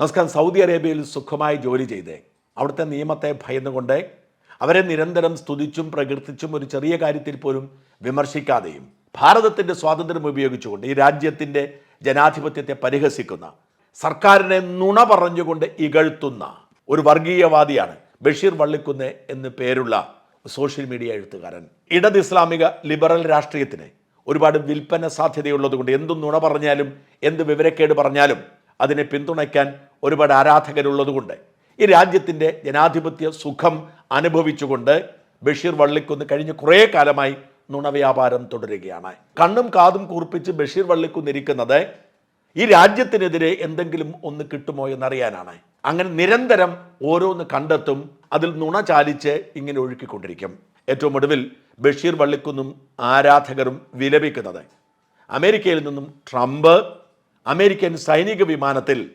നമസ്കാരം. സൗദി അറേബ്യയിൽ സുഖമായി ജോലി ചെയ്ത്. അവിടുത്തെ നിയമത്തെ ഭയന്നുകൊണ്ട് അവരെ നിരന്തരം സ്തുതിച്ചും പ്രകീർത്തിച്ചും ഒരു ചെറിയ കാര്യത്തിൽ പോലും വിമർശിക്കാതെയും ഭാരതത്തിന്റെ സ്വാതന്ത്ര്യം ഉപയോഗിച്ചുകൊണ്ട് ഈ രാജ്യത്തിന്റെ ജനാധിപത്യത്തെ പരിഹസിക്കുന്ന സർക്കാരിനെ നുണ പറഞ്ഞുകൊണ്ട് ഇകഴ്ത്തുന്ന ഒരു വർഗീയവാദിയാണ് ബഷീർ വള്ളിക്കുന്ന് എന്ന് പേരുള്ള സോഷ്യൽ മീഡിയ എഴുത്തുകാരൻ. ഇടത് ഇസ്ലാമിക ലിബറൽ രാഷ്ട്രീയത്തിന് ഒരുപാട് വിൽപ്പന സാധ്യതയുള്ളതുകൊണ്ട് എന്തും നുണ പറഞ്ഞാലും എന്ത് വിവരക്കേട് പറഞ്ഞാലും അതിനെ പിന്തുണയ്ക്കാൻ ഒരുപാട് ആരാധകരുള്ളതുകൊണ്ട് ഈ രാജ്യത്തിന്റെ ജനാധിപത്യ സുഖം അനുഭവിച്ചുകൊണ്ട് ബഷീർ വള്ളിക്കുന്ന് കഴിഞ്ഞ കുറേ കാലമായി നുണവ്യാപാരം തുടരുകയാണ്. കണ്ണും കാതും കൂർപ്പിച്ച് ബഷീർ വള്ളിക്കുന്ന് ഇരിക്കുന്നത് ഈ രാജ്യത്തിനെതിരെ എന്തെങ്കിലും ഒന്ന് കിട്ടുമോ എന്നറിയാനാണ്. അങ്ങനെ നിരന്തരം ഓരോന്ന് കണ്ടെത്തും അതിൽ നുണ ചാലിച്ച് ഇങ്ങനെ ഒഴുക്കിക്കൊണ്ടിരിക്കും. ഏറ്റവും ഒടുവിൽ ബഷീർ വള്ളിക്കുന്നും ആരാധകരും വിലപിക്കുന്നത്. അമേരിക്കയിൽ നിന്നും ട്രംപ് അമേരിക്കൻ സൈനിക വിമാനത്തിൽ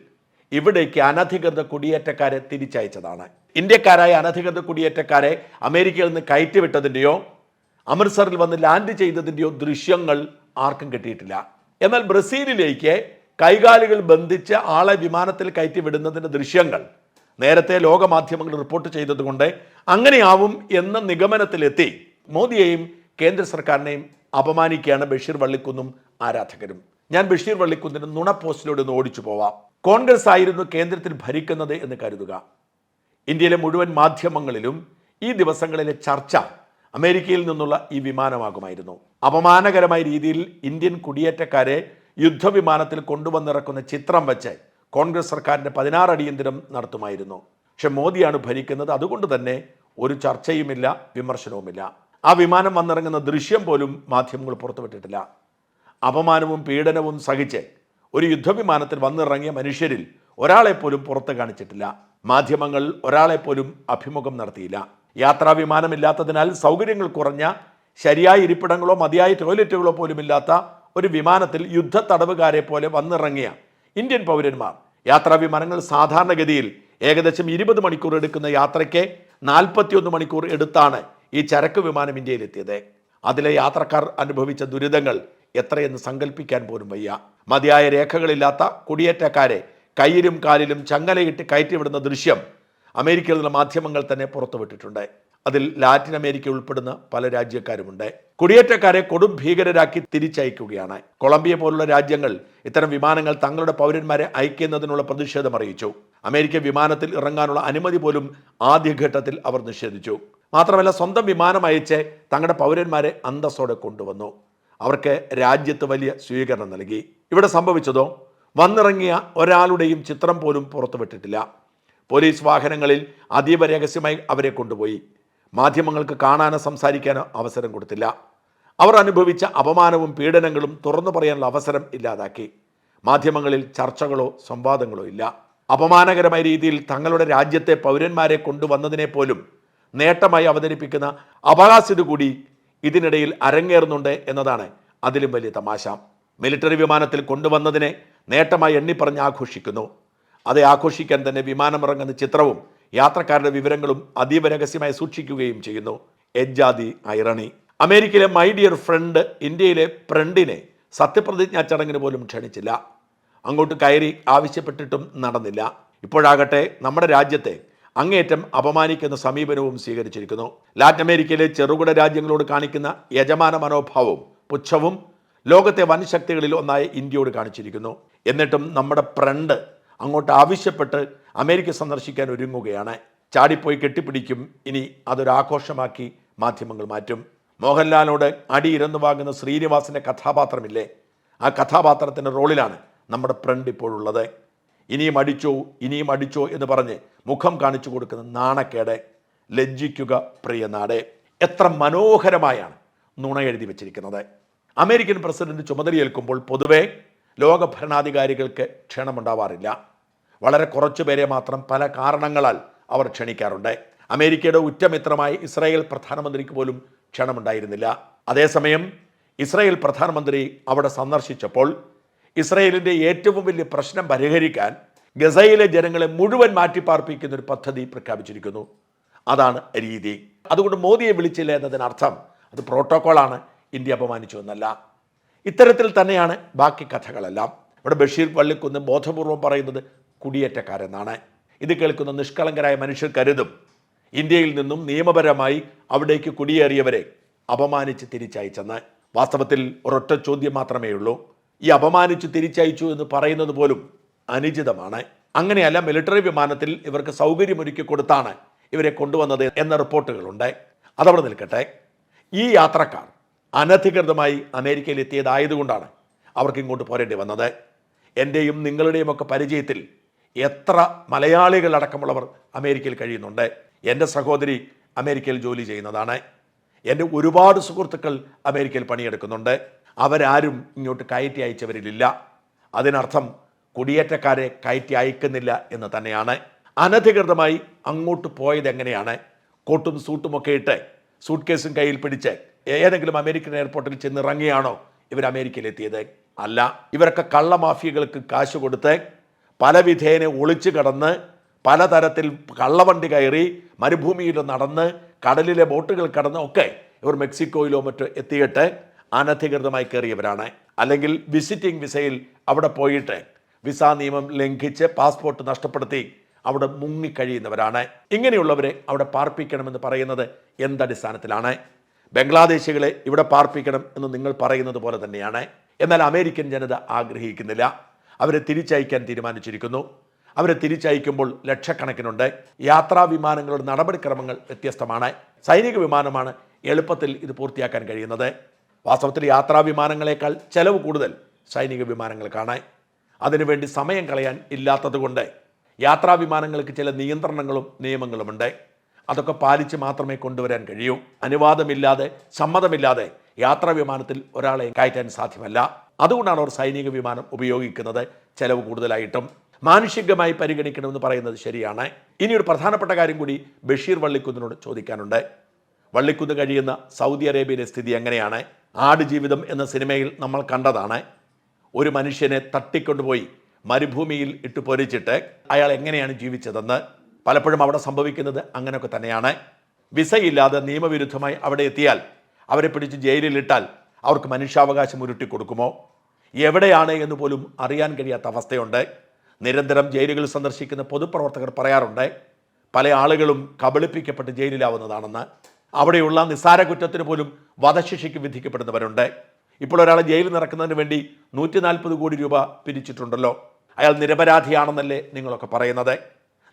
ഇവിടേക്ക് അനധികൃത കുടിയേറ്റക്കാരെ തിരിച്ചയച്ചതാണ്. ഇന്ത്യക്കാരായ അനധികൃത കുടിയേറ്റക്കാരെ അമേരിക്കയിൽ നിന്ന് കയറ്റിവിട്ടതിന്റെയോ അമൃത്സറിൽ വന്ന് ലാൻഡ് ചെയ്തതിന്റെയോ ദൃശ്യങ്ങൾ ആർക്കും കിട്ടിയിട്ടില്ല. എന്നാൽ ബ്രസീലിലേക്ക് കൈകാലുകൾ ബന്ധിച്ച് ആളെ വിമാനത്തിൽ കയറ്റി വിടുന്നതിന്റെ ദൃശ്യങ്ങൾ നേരത്തെ ലോകമാധ്യമങ്ങൾ റിപ്പോർട്ട് ചെയ്തതുകൊണ്ട് അങ്ങനെയാവും എന്ന നിഗമനത്തിലെത്തി മോദിയെയും കേന്ദ്ര സർക്കാരിനെയും അപമാനിക്കുകയാണ് ബഷീർ വള്ളിക്കുന്നും ആരാധകരും. ഞാൻ ബഷീർ വള്ളിക്കുന്നിന് നുണ പോസ്റ്റിലൂടെ ഒന്ന് ഓടിച്ചു പോവാം. കോൺഗ്രസ് ആയിരുന്നു കേന്ദ്രത്തിൽ ഭരിക്കുന്നത് എന്ന് കരുതുക. ഇന്ത്യയിലെ മുഴുവൻ മാധ്യമങ്ങളിലും ഈ ദിവസങ്ങളിലെ ചർച്ച അമേരിക്കയിൽ നിന്നുള്ള ഈ വിമാനമാകുമായിരുന്നു. അപമാനകരമായ രീതിയിൽ ഇന്ത്യൻ കുടിയേറ്റക്കാരെ യുദ്ധവിമാനത്തിൽ കൊണ്ടുവന്നിറക്കുന്ന ചിത്രം വെച്ച് കോൺഗ്രസ് സർക്കാരിന്റെ പതിനാറ് അടിയന്തരം നടത്തുമായിരുന്നു. പക്ഷെ മോദിയാണ് ഭരിക്കുന്നത്. അതുകൊണ്ട് തന്നെ ഒരു ചർച്ചയുമില്ല വിമർശനവുമില്ല. ആ വിമാനം വന്നിറങ്ങുന്ന ദൃശ്യം പോലും മാധ്യമങ്ങൾ പുറത്തുവിട്ടിട്ടില്ല. അപമാനവും പീഡനവും സഹിച്ച് ഒരു യുദ്ധവിമാനത്തിൽ വന്നിറങ്ങിയ മനുഷ്യരിൽ ഒരാളെപ്പോലും പുറത്ത് കാണിച്ചിട്ടില്ല. മാധ്യമങ്ങൾ ഒരാളെപ്പോലും അഭിമുഖം നടത്തിയില്ല. യാത്രാ വിമാനമില്ലാത്തതിനാൽ സൗകര്യങ്ങൾ കുറഞ്ഞ ശരിയായ ഇരിപ്പിടങ്ങളോ മതിയായ ടോയ്ലറ്റുകളോ പോലും ഇല്ലാത്ത ഒരു വിമാനത്തിൽ യുദ്ധ തടവുകാരെ പോലെ വന്നിറങ്ങിയ ഇന്ത്യൻ പൗരന്മാർ. യാത്രാ വിമാനങ്ങൾ സാധാരണഗതിയിൽ ഏകദേശം ഇരുപത് മണിക്കൂർ എടുക്കുന്ന യാത്രയ്ക്ക് നാൽപ്പത്തിയൊന്ന് മണിക്കൂർ എടുത്താണ് ഈ ചരക്ക് വിമാനം ഇന്ത്യയിലെത്തിയത്. അതിലെ യാത്രക്കാർ അനുഭവിച്ച ദുരിതങ്ങൾ എത്രയെന്ന് സങ്കല്പിക്കാൻ പോലും വയ്യ. മതിയായ രേഖകളില്ലാത്ത കുടിയേറ്റക്കാരെ കയ്യിലും കാലിലും ചങ്ങലയിട്ട് കയറ്റിവിടുന്ന ദൃശ്യം അമേരിക്കയിലുള്ള മാധ്യമങ്ങൾ തന്നെ പുറത്തുവിട്ടിട്ടുണ്ട്. അതിൽ ലാറ്റിൻ അമേരിക്ക ഉൾപ്പെടുന്ന പല രാജ്യക്കാരുമുണ്ട്. കുടിയേറ്റക്കാരെ കൊടും ഭീകരരാക്കി തിരിച്ചയക്കുകയാണ്. കൊളംബിയ പോലുള്ള രാജ്യങ്ങൾ ഇത്തരം വിമാനങ്ങൾ തങ്ങളുടെ പൗരന്മാരെ അയക്കുന്നതിനുള്ള പ്രതിഷേധം അറിയിച്ചു. അമേരിക്ക വിമാനത്തിൽ ഇറങ്ങാനുള്ള അനുമതി പോലും ആദ്യഘട്ടത്തിൽ അവർ നിഷേധിച്ചു. മാത്രമല്ല സ്വന്തം വിമാനം അയച്ച് തങ്ങളുടെ പൗരന്മാരെ അന്തസ്സോടെ കൊണ്ടുവന്നു. അവർക്ക് രാജ്യത്ത് വലിയ സ്വീകരണം നൽകി. ഇവിടെ സംഭവിച്ചതോ? വന്നിറങ്ങിയ ഒരാളുടെയും ചിത്രം പോലും പുറത്തുവിട്ടിട്ടില്ല പോലീസ് വാഹനങ്ങളിൽ അതീവ രഹസ്യമായി അവരെ കൊണ്ടുപോയി. മാധ്യമങ്ങൾക്ക് കാണാനോ സംസാരിക്കാനോ അവസരം കൊടുത്തില്ല. അവർ അനുഭവിച്ച അപമാനവും പീഡനങ്ങളും തുറന്നു പറയാനുള്ള അവസരം ഇല്ലാതാക്കി. മാധ്യമങ്ങളിൽ ചർച്ചകളോ സംവാദങ്ങളോ ഇല്ല. അപമാനകരമായ രീതിയിൽ തങ്ങളുടെ രാജ്യത്തെ പൗരന്മാരെ കൊണ്ടുവന്നതിനെ പോലും നേട്ടമായി അവതരിപ്പിക്കുന്ന അപഹാസ്യത കൂടി ഇതിനിടയിൽ അരങ്ങേറുന്നുണ്ട് എന്നതാണ് അതിലും വലിയ തമാശ. മിലിറ്ററി വിമാനത്തിൽ കൊണ്ടുവന്നതിനെ നേട്ടമായി എണ്ണിപ്പറഞ്ഞ് ആഘോഷിക്കുന്നു. അത് ആഘോഷിക്കാൻ തന്നെ വിമാനമിറങ്ങുന്ന ചിത്രവും യാത്രക്കാരുടെ വിവരങ്ങളും അതീവ രഹസ്യമായി സൂക്ഷിക്കുകയും ചെയ്യുന്നു. എജാദി ഐറണി. അമേരിക്കയിലെ മൈ ഡിയർ ഫ്രണ്ട് ഇന്ത്യയിലെ ഫ്രണ്ടിനെ സത്യപ്രതിജ്ഞാ ചടങ്ങിന് പോലും ക്ഷണിച്ചില്ല. അങ്ങോട്ട് കയറി ആവശ്യപ്പെട്ടിട്ടും നടന്നില്ല. ഇപ്പോഴാകട്ടെ നമ്മുടെ രാജ്യത്തെ അങ്ങേയറ്റം അപമാനിക്കുന്ന സമീപനവും സ്വീകരിച്ചിരിക്കുന്നു. ലാറ്റിൻ അമേരിക്കയിലെ ചെറുകിട രാജ്യങ്ങളോട് കാണിക്കുന്ന യജമാന മനോഭാവവും പുച്ഛവും ലോകത്തെ വൻശക്തികളിൽ ഒന്നായ ഇന്ത്യയോട് കാണിച്ചിരിക്കുന്നു. എന്നിട്ടും നമ്മുടെ ഫ്രണ്ട് അങ്ങോട്ട് ആവശ്യപ്പെട്ട് അമേരിക്ക സന്ദർശിക്കാൻ ഒരുങ്ങുകയാണ്. ചാടിപ്പോയി കെട്ടിപ്പിടിക്കും. ഇനി അതൊരാഘോഷമാക്കി മാധ്യമങ്ങൾ മാറ്റും. മോഹൻലാലിനോട് അടിയിരന്നു വാങ്ങുന്ന ശ്രീനിവാസിന്റെ കഥാപാത്രമില്ലേ? ആ കഥാപാത്രത്തിന്റെ റോളിലാണ് നമ്മുടെ ഫ്രണ്ട് ഇപ്പോഴുള്ളത്. ഇനിയും അടിച്ചോ ഇനിയും അടിച്ചോ എന്ന് പറഞ്ഞ് മുഖം കാണിച്ചു കൊടുക്കുന്ന നാണക്കേട് ലജ്ജിക്കുക പ്രിയ നാട്. എത്ര മനോഹരമായാണ് നുണ എഴുതി വച്ചിരിക്കുന്നത്. അമേരിക്കൻ പ്രസിഡന്റ് ചുമതലയേൽക്കുമ്പോൾ പൊതുവെ ലോക ഭരണാധികാരികൾക്ക് ക്ഷണമുണ്ടാവാറില്ല. വളരെ കുറച്ചു പേരെ മാത്രം പല കാരണങ്ങളാൽ അവർ ക്ഷണിക്കാറുണ്ട്. അമേരിക്കയുടെ ഉറ്റമിത്രമായി ഇസ്രായേൽ പ്രധാനമന്ത്രിക്ക് പോലും ക്ഷണമുണ്ടായിരുന്നില്ല. അതേസമയം ഇസ്രായേൽ പ്രധാനമന്ത്രി അവിടെ സന്ദർശിച്ചപ്പോൾ ഇസ്രായേലിന്റെ ഏറ്റവും വലിയ പ്രശ്നം പരിഹരിക്കാൻ ഗസയിലെ ജനങ്ങളെ മുഴുവൻ മാറ്റിപ്പാർപ്പിക്കുന്ന ഒരു പദ്ധതി പ്രഖ്യാപിച്ചിരിക്കുന്നു. അതാണ് രീതി. അതുകൊണ്ട് മോദിയെ വിളിച്ചില്ല എന്നതിനർത്ഥം അത് പ്രോട്ടോക്കോളാണ് ഇന്ത്യ അപമാനിച്ചു എന്നല്ല ഇത്തരത്തിൽ തന്നെയാണ് ബാക്കി കഥകളെല്ലാം. ഇവിടെ ബഷീർ പള്ളിക്കുന്ന് ബോധപൂർവം പറയുന്നത് കുടിയേറ്റക്കാരെന്നാണ്. ഇത് കേൾക്കുന്ന നിഷ്കളങ്കരായ മനുഷ്യർ കരുതും ഇന്ത്യയിൽ നിന്നും നിയമപരമായി അവിടേക്ക് കുടിയേറിയവരെ അപമാനിച്ച് തിരിച്ചയച്ചെന്ന്. വാസ്തവത്തിൽ ഒരൊറ്റ ചോദ്യം മാത്രമേ ഉള്ളൂ ഈ അപമാനിച്ച് തിരിച്ചയച്ചു എന്ന് പറയുന്നത് പോലും അനുചിതമാണ്. അങ്ങനെയല്ല മിലിറ്ററി വിമാനത്തിൽ ഇവർക്ക് സൗകര്യമൊരുക്കി കൊടുത്താണ് ഇവരെ കൊണ്ടുവന്നത് എന്ന റിപ്പോർട്ടുകളുണ്ട്. അതവിടെ നിൽക്കട്ടെ. ഈ യാത്രക്കാർ അനധികൃതമായി അമേരിക്കയിൽ എത്തിയതായതുകൊണ്ടാണ് അവർക്ക് ഇങ്ങോട്ട് പോരേണ്ടി വന്നത്. എന്റെയും നിങ്ങളുടെയും ഒക്കെ പരിചയത്തിൽ എത്ര മലയാളികളടക്കമുള്ളവർ അമേരിക്കയിൽ കഴിയുന്നുണ്ട്. എന്റെ സഹോദരി അമേരിക്കയിൽ ജോലി ചെയ്യുന്നതാണ്. എന്റെ ഒരുപാട് സുഹൃത്തുക്കൾ അമേരിക്കയിൽ പണിയെടുക്കുന്നുണ്ട്. അവരാരും ഇങ്ങോട്ട് കയറ്റി അയച്ചവരിലില്ല. അതിനർത്ഥം കുടിയേറ്റക്കാരെ കയറ്റി അയക്കുന്നില്ല എന്ന് തന്നെയാണ്. അനധികൃതമായി അങ്ങോട്ട് പോയത് എങ്ങനെയാണ്? കോട്ടും സൂട്ടുമൊക്കെ ഇട്ട് സൂട്ട് കേസും കയ്യിൽ പിടിച്ച് ഏതെങ്കിലും അമേരിക്കൻ എയർപോർട്ടിൽ ചെന്ന് ഇറങ്ങിയാണോ ഇവർ അമേരിക്കയിൽ എത്തിയത് അല്ല. ഇവരൊക്കെ കള്ളമാഫിയകൾക്ക് കാശ് കൊടുത്ത് പല വിധേന ഒളിച്ചു കടന്ന് പലതരത്തിൽ കള്ളവണ്ടി കയറി മരുഭൂമിയിൽ നടന്ന് കടലിലെ ബോട്ടുകൾ കടന്ന് ഒക്കെ ഇവർ മെക്സിക്കോയിലോ മറ്റോ എത്തിയിട്ട് അനധികൃതമായി കയറിയവരാണ്. അല്ലെങ്കിൽ വിസിറ്റിംഗ് വിസയിൽ അവിടെ പോയിട്ട് വിസ നിയമം ലംഘിച്ച് പാസ്പോർട്ട് നഷ്ടപ്പെടുത്തി അവിടെ മുങ്ങിക്കഴിയുന്നവരാണ്. ഇങ്ങനെയുള്ളവരെ അവിടെ പാർപ്പിക്കണമെന്ന് പറയുന്നത് എന്തടിസ്ഥാനത്തിലാണ്? ബംഗ്ലാദേശികളെ ഇവിടെ പാർപ്പിക്കണം എന്ന് നിങ്ങൾ പറയുന്നത് പോലെ തന്നെയാണ്. എന്നാൽ അമേരിക്കൻ ജനത ആഗ്രഹിക്കുന്നില്ല. അവരെ തിരിച്ചയക്കാൻ തീരുമാനിച്ചിരിക്കുന്നു. അവരെ തിരിച്ചയക്കുമ്പോൾ ലക്ഷക്കണക്കിനുണ്ട്. യാത്രാ വിമാനങ്ങളുടെ നടപടിക്രമങ്ങൾ വ്യത്യസ്തമാണ്. സൈനിക വിമാനമാണ് എളുപ്പത്തിൽ ഇത് പൂർത്തിയാക്കാൻ കഴിയുന്നത്. വാസ്തവത്തിൽ യാത്രാ വിമാനങ്ങളെക്കാൾ ചെലവ് കൂടുതൽ സൈനിക വിമാനങ്ങൾ കാണാൻ. അതിനുവേണ്ടി സമയം കളയാൻ ഇല്ലാത്തതുകൊണ്ട് യാത്രാ വിമാനങ്ങൾക്ക് ചില നിയന്ത്രണങ്ങളും നിയമങ്ങളുമുണ്ട്. അതൊക്കെ പാലിച്ച് മാത്രമേ കൊണ്ടുവരാൻ കഴിയൂ. അനുവാദമില്ലാതെ സമ്മതമില്ലാതെ യാത്രാ വിമാനത്തിൽ ഒരാളെ കയറ്റാൻ സാധ്യമല്ല. അതുകൊണ്ടാണ് അവർ സൈനിക വിമാനം ഉപയോഗിക്കുന്നത് ചെലവ് കൂടുതലായിട്ടും. മാനുഷികമായി പരിഗണിക്കണമെന്ന് പറയുന്നത് ശരിയാണ്. ഇനി ഒരു പ്രധാനപ്പെട്ട കാര്യം കൂടി ബഷീർ വള്ളിക്കുന്നിനോട് ചോദിക്കാനുണ്ട്. വള്ളിക്കുന്ന് കഴിയുന്ന സൗദി അറേബ്യയിലെ സ്ഥിതി എങ്ങനെയാണ്? ആടുജീവിതം എന്ന സിനിമയിൽ നമ്മൾ കണ്ടതാണ്. ഒരു മനുഷ്യനെ തട്ടിക്കൊണ്ടുപോയി മരുഭൂമിയിൽ ഇട്ട് പൊരിച്ചിട്ട് അയാൾ എങ്ങനെയാണ് ജീവിച്ചതെന്ന്. പലപ്പോഴും അവിടെ സംഭവിക്കുന്നത് അങ്ങനെയൊക്കെ തന്നെയാണ്. വിസയില്ലാതെ നിയമവിരുദ്ധമായി അവിടെ എത്തിയാൽ അവരെ പിടിച്ച് ജയിലിലിട്ടാൽ അവർക്ക് മനുഷ്യാവകാശം ഉരുട്ടി കൊടുക്കുമോ? എവിടെയാണ് എന്ന് പോലും അറിയാൻ കഴിയാത്ത അവസ്ഥയുണ്ട്. നിരന്തരം ജയിലുകൾ സന്ദർശിക്കുന്ന പൊതുപ്രവർത്തകർ പറയാറുണ്ട് പല ആളുകളും കബളിപ്പിക്കപ്പെട്ട് ജയിലിലാവുന്നതാണെന്ന്. അവിടെയുള്ള നിസ്സാര കുറ്റത്തിന് പോലും വധശിക്ഷയ്ക്ക് വിധിക്കപ്പെടുന്നവരുണ്ട്. ഇപ്പോൾ ഒരാൾ ജയിലിൽ നിറക്കുന്നതിന് വേണ്ടി നൂറ്റി നാൽപ്പത് കോടി രൂപ പിരിച്ചിട്ടുണ്ടല്ലോ. അയാൾ നിരപരാധിയാണെന്നല്ലേ നിങ്ങളൊക്കെ പറയുന്നത്?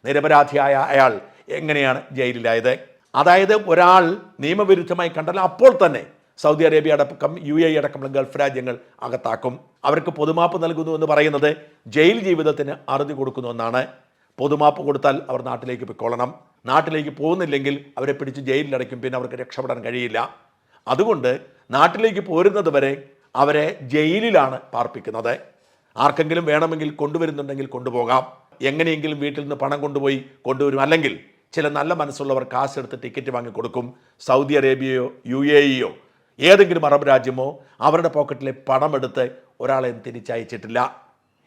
നിരപരാധിയായ അയാൾ എങ്ങനെയാണ് ജയിലിലായത്? അതായത് ഒരാൾ നിയമവിരുദ്ധമായി കണ്ടാൽ അപ്പോൾ തന്നെ സൗദി അറേബ്യ അടക്കം യു എ അടക്കമുള്ള ഗൾഫ് രാജ്യങ്ങൾ അകത്താക്കും. അവർക്ക് പൊതുമാപ്പ് നൽകുന്നു എന്ന് പറയുന്നത് ജയിൽ ജീവിതത്തിന് അറുതി കൊടുക്കുന്നു എന്നാണ്. പൊതുമാപ്പ് കൊടുത്താൽ അവർ നാട്ടിലേക്ക് പൊയ്ക്കൊള്ളണം. നാട്ടിലേക്ക് പോകുന്നില്ലെങ്കിൽ അവരെ പിടിച്ച് ജയിലിലടയ്ക്കും പിന്നെ അവർക്ക് രക്ഷപ്പെടാൻ കഴിയില്ല. അതുകൊണ്ട് നാട്ടിലേക്ക് പോരുന്നത് വരെ അവരെ ജയിലിലാണ് പാർപ്പിക്കുന്നത്. ആർക്കെങ്കിലും വേണമെങ്കിൽ കൊണ്ടുവരുന്നുണ്ടെങ്കിൽ കൊണ്ടുപോകാം. എങ്ങനെയെങ്കിലും വീട്ടിൽ നിന്ന് പണം കൊണ്ടുപോയി കൊണ്ടുവരും. അല്ലെങ്കിൽ ചില നല്ല മനസ്സുള്ളവർ കാശെടുത്ത് ടിക്കറ്റ് വാങ്ങി കൊടുക്കും. സൗദി അറേബ്യയോ യു എ ഇയോ ഏതെങ്കിലും അറബ് രാജ്യമോ അവരുടെ പോക്കറ്റിലെ പണമെടുത്ത് ഒരാളെയും തിരിച്ചയച്ചിട്ടില്ല.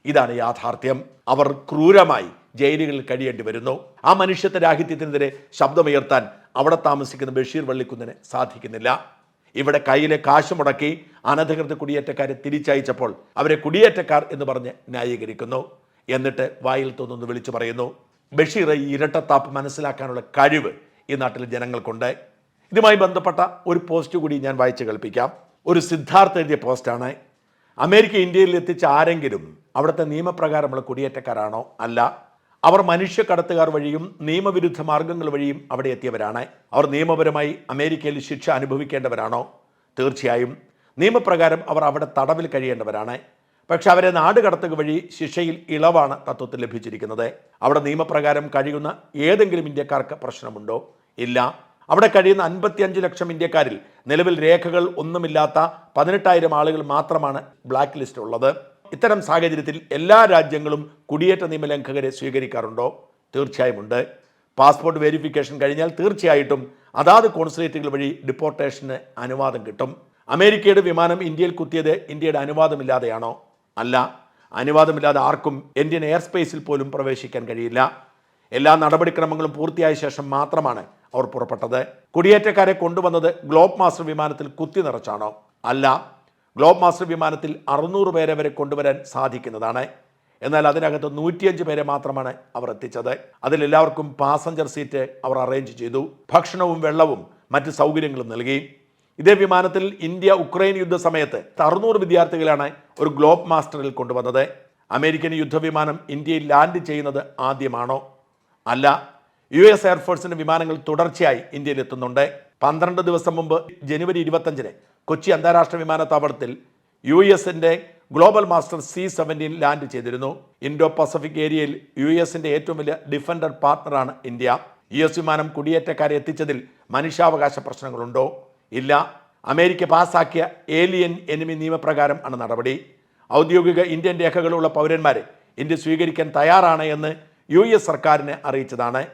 ഇതാണ് യാഥാർത്ഥ്യം. അവർ ക്രൂരമായി ജയിലുകളിൽ കഴിയേണ്ടി വരുന്നു. ആ മനുഷ്യത്തെ രാഹിത്യത്തിനെതിരെ ശബ്ദമുയർത്താൻ അവിടെ താമസിക്കുന്ന ബഷീർ വള്ളിക്കുന്നിന് സാധിക്കുന്നില്ല. ഇവിടെ കയ്യിലെ കാശ് മുടക്കി അനധികൃത കുടിയേറ്റക്കാരെ തിരിച്ചയച്ചപ്പോൾ അവരെ കുടിയേറ്റക്കാർ എന്ന് പറഞ്ഞ് ന്യായീകരിക്കുന്നു. എന്നിട്ട് വായിൽ തോന്നുന്നു വിളിച്ചു പറയുന്നു ബഷീർ ഈ ഇരട്ടത്താപ്പ് മനസ്സിലാക്കാനുള്ള കഴിവ് ഈ നാട്ടിലെ ജനങ്ങൾക്കുണ്ട്. ഇതുമായി ബന്ധപ്പെട്ട ഒരു പോസ്റ്റ് കൂടി ഞാൻ വായിച്ചു കേൾപ്പിക്കാം. ഒരു സിദ്ധാർത്ഥ എഴുതിയ പോസ്റ്റാണ്. അമേരിക്ക ഇന്ത്യയിൽ എത്തിച്ച ആരെങ്കിലും അവിടുത്തെ നിയമപ്രകാരമുള്ള കുടിയേറ്റക്കാരാണോ? അല്ല. അവർ മനുഷ്യക്കടത്തുകാർ വഴിയും നിയമവിരുദ്ധ മാർഗങ്ങൾ വഴിയും അവിടെ എത്തിയവരാണ്. അവർ നിയമപരമായി അമേരിക്കയിൽ ശിക്ഷ അനുഭവിക്കേണ്ടവരാണോ? തീർച്ചയായും. നിയമപ്രകാരം അവർ അവിടെ തടവിൽ കഴിയേണ്ടവരാണ്. പക്ഷെ അവരെ നാട് കടത്തുക വഴി ശിക്ഷയിൽ ഇളവാണ് തത്വത്തിൽ ലഭിച്ചിരിക്കുന്നത്. അവിടെ നിയമപ്രകാരം കഴിയുന്ന ഏതെങ്കിലും ഇന്ത്യക്കാർക്ക് പ്രശ്നമുണ്ടോ? ഇല്ല. അവിടെ കഴിയുന്ന അൻപത്തിയഞ്ച് ലക്ഷം ഇന്ത്യക്കാരിൽ നിലവിൽ രേഖകൾ ഒന്നുമില്ലാത്ത പതിനെട്ടായിരം ആളുകൾ മാത്രമാണ് ബ്ലാക്ക് ലിസ്റ്റ് ഉള്ളത്. ഇത്തരം സാഹചര്യത്തിൽ എല്ലാ രാജ്യങ്ങളും കുടിയേറ്റ നിയമലംഘകരെ സ്വീകരിക്കാറുണ്ടോ? തീർച്ചയായും ഉണ്ട്. പാസ്പോർട്ട് വെരിഫിക്കേഷൻ കഴിഞ്ഞാൽ തീർച്ചയായിട്ടും അതാത് കോൺസുലേറ്റുകൾ വഴി ഡിപ്പോർട്ടേഷന് അനുവാദം കിട്ടും. അമേരിക്കയുടെ വിമാനം ഇന്ത്യയിൽ കുത്തിയത് ഇന്ത്യയുടെ അനുവാദമില്ലാതെയാണോ? അല്ല. അനുവാദമില്ലാതെ ആർക്കും ഇന്ത്യൻ എയർ സ്പേസിൽ പോലും പ്രവേശിക്കാൻ കഴിയില്ല. എല്ലാ നടപടിക്രമങ്ങളും പൂർത്തിയായ ശേഷം മാത്രമാണ് അവർ പുറപ്പെട്ടത്. കുടിയേറ്റക്കാരെ കൊണ്ടുവന്നത് ഗ്ലോബ് മാസ്റ്റർ വിമാനത്തിൽ കുത്തി നിറച്ചാണോ? അല്ല. ഗ്ലോബ് മാസ്റ്റർ വിമാനത്തിൽ അറുന്നൂറ് പേരെ വരെ കൊണ്ടുവരാൻ സാധിക്കുന്നതാണ്. എന്നാൽ അതിനകത്ത് നൂറ്റിയഞ്ച് പേരെ മാത്രമാണ് അവർ എത്തിച്ചത്. അതിലെല്ലാവർക്കും പാസഞ്ചർ സീറ്റ് അവർ അറേഞ്ച് ചെയ്തു. ഭക്ഷണവും വെള്ളവും മറ്റ് സൗകര്യങ്ങളും നൽകി. ഇതേ വിമാനത്തിൽ ഇന്ത്യ ഉക്രൈൻ യുദ്ധ സമയത്ത് അറുന്നൂറ് വിദ്യാർത്ഥികളാണ് ഒരു ഗ്ലോബ് മാസ്റ്ററിൽ കൊണ്ടുവന്നത്. അമേരിക്കൻ യുദ്ധവിമാനം ഇന്ത്യയിൽ ലാൻഡ് ചെയ്യുന്നത് ആദ്യമാണോ? അല്ല. യു എസ് എയർഫോഴ്സിന്റെ വിമാനങ്ങൾ തുടർച്ചയായി ഇന്ത്യയിൽ എത്തുന്നുണ്ട്. പന്ത്രണ്ട് ദിവസം മുമ്പ് ജനുവരി ഇരുപത്തഞ്ചിന് കൊച്ചി അന്താരാഷ്ട്ര വിമാനത്താവളത്തിൽ യു എസിന്റെ global master C seventeen land ചെയ്തിരുന്നു. ഇൻഡോ പസഫിക് ഏരിയയിൽ യു എസിന്റെ ഏറ്റവും വലിയ ഡിഫൻഡർ പാർട്ണറാണ് ഇന്ത്യ. യു എസ് വിമാനം കുടിയേറ്റക്കാരെ എത്തിച്ചതിൽ മനുഷ്യാവകാശ പ്രശ്നങ്ങളുണ്ടോ? ഇല്ല. അമേരിക്ക പാസാക്കിയ ഏലിയൻ എനിമി നിയമപ്രകാരം ആണ് നടപടി. ഔദ്യോഗിക ഇന്ത്യൻ രേഖകളുള്ള പൗരന്മാരെ ഇന്ത്യ സ്വീകരിക്കാൻ തയ്യാറാണ് എന്ന് യു സർക്കാരിനെ അറിയിച്ചതാണ്.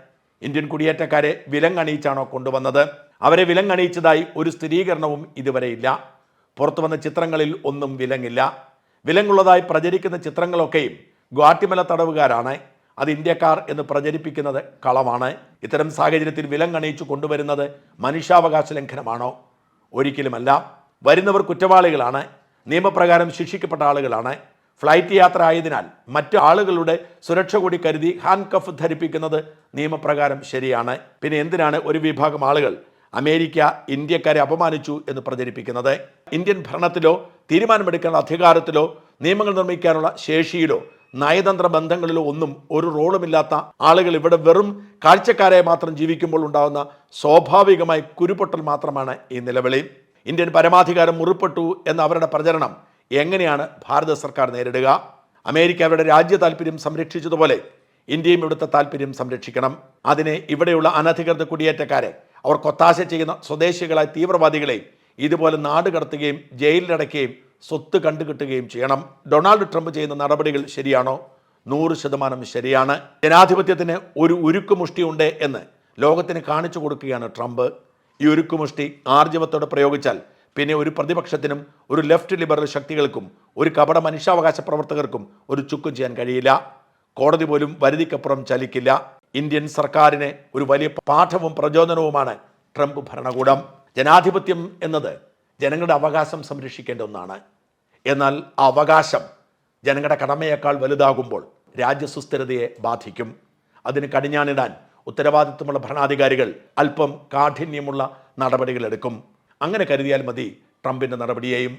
ഇന്ത്യൻ കുടിയേറ്റക്കാരെ വിലങ്ങണിയിച്ചാണോ കൊണ്ടുവന്നത്? അവരെ വിലങ്ങണിയിച്ചതായി ഒരു സ്ഥിരീകരണവും ഇതുവരെയില്ല പുറത്തു വന്ന ചിത്രങ്ങളിൽ ഒന്നും വിലങ്ങില്ല. വിലങ്ങുള്ളതായി പ്രചരിക്കുന്ന ചിത്രങ്ങളൊക്കെയും ഗ്വാട്ടിമല തടവുകാരാണ്. അത് ഇന്ത്യക്കാർ എന്ന് പ്രചരിപ്പിക്കുന്നത് കളമാണ് ഇത്തരം സാഹചര്യത്തിൽ വിലങ്ങണിയിച്ചു കൊണ്ടുവരുന്നത് മനുഷ്യാവകാശ ലംഘനമാണോ? ഒരിക്കലുമല്ല. വരുന്നവർ കുറ്റവാളികളാണ്. നിയമപ്രകാരം ശിക്ഷിക്കപ്പെട്ട ആളുകളാണ്. ഫ്ലൈറ്റ് യാത്ര ആയതിനാൽ മറ്റു ആളുകളുടെ സുരക്ഷ കൂടി കരുതി ഹാൻഡ് കഫ് ധരിപ്പിക്കുന്നത് നിയമപ്രകാരം ശരിയാണ്. പിന്നെ എന്തിനാണ് ഒരു വിഭാഗം ആളുകൾ അമേരിക്ക ഇന്ത്യക്കാരെ അപമാനിച്ചു എന്ന് പ്രചരിപ്പിക്കുന്നത്? ഇന്ത്യൻ ഭരണത്തിലോ തീരുമാനമെടുക്കാനുള്ള അധികാരത്തിലോ നിയമങ്ങൾ നിർമ്മിക്കാനുള്ള ശേഷിയിലോ നയതന്ത്ര ബന്ധങ്ങളിലോ ഒന്നും ഒരു റോളുമില്ലാത്ത ആളുകൾ ഇവിടെ വെറും കാഴ്ചക്കാരായി മാത്രം ജീവിക്കുമ്പോൾ ഉണ്ടാകുന്ന സ്വാഭാവികമായി കുരുപൊട്ടൽ മാത്രമാണ് ഈ നിലവിളി. ഇന്ത്യൻ പരമാധികാരം മുറിപ്പെട്ടു എന്ന അവരുടെ പ്രചരണം എങ്ങനെയാണ് ഭാരത സർക്കാർ നേരിടുക? അമേരിക്ക അവരുടെ രാജ്യ താല്പര്യം സംരക്ഷിച്ചതുപോലെ ഇന്ത്യയും ഇവിടുത്തെ താല്പര്യം സംരക്ഷിക്കണം. അതിനെ ഇവിടെയുള്ള അനധികൃത കുടിയേറ്റക്കാരെ അവർ കൊത്താശ ചെയ്യുന്ന സ്വദേശികളായ തീവ്രവാദികളെ ഇതുപോലെ നാട് കടത്തുകയും ജയിലിലടയ്ക്കുകയും സ്വത്ത് കണ്ടുകിട്ടുകയും ചെയ്യണം. ഡൊണാൾഡ് ട്രംപ് ചെയ്യുന്ന നടപടികൾ ശരിയാണോ? നൂറ് ശതമാനം ശരിയാണ്. ജനാധിപത്യത്തിന് ഒരു ഉരുക്കുമുഷ്ടിയുണ്ട് എന്ന് ലോകത്തിന് കാണിച്ചു കൊടുക്കുകയാണ് ട്രംപ്. ഈ ഉരുക്കുമുഷ്ടി ആർജവത്തോടെ പ്രയോഗിച്ചാൽ പിന്നെ ഒരു പ്രതിപക്ഷത്തിനും ഒരു ലെഫ്റ്റ് ലിബറൽ ശക്തികൾക്കും ഒരു കപട മനുഷ്യാവകാശ പ്രവർത്തകർക്കും ഒരു ചുക്കും ചെയ്യാൻ കഴിയില്ല. കോടതി പോലും വരുതിക്കപ്പുറം ചലിക്കില്ല. ഇന്ത്യൻ സർക്കാരിന് ഒരു വലിയ പാഠവും പ്രചോദനവുമാണ് ട്രംപ് ഭരണകൂടം. ജനാധിപത്യം എന്നത് ജനങ്ങളുടെ അവകാശം സംരക്ഷിക്കേണ്ട ഒന്നാണ്. എന്നാൽ ആ അവകാശം ജനങ്ങളുടെ കടമയേക്കാൾ വലുതാകുമ്പോൾ രാജ്യസുസ്ഥിരതയെ ബാധിക്കും. അതിന് കടിഞ്ഞാണിടാൻ ഉത്തരവാദിത്വമുള്ള ഭരണാധികാരികൾ അല്പം കാഠിന്യമുള്ള നടപടികളെടുക്കും. അങ്ങനെ കരുതിയാൽ മതി ട്രംപിന്റെ നടപടിയെയും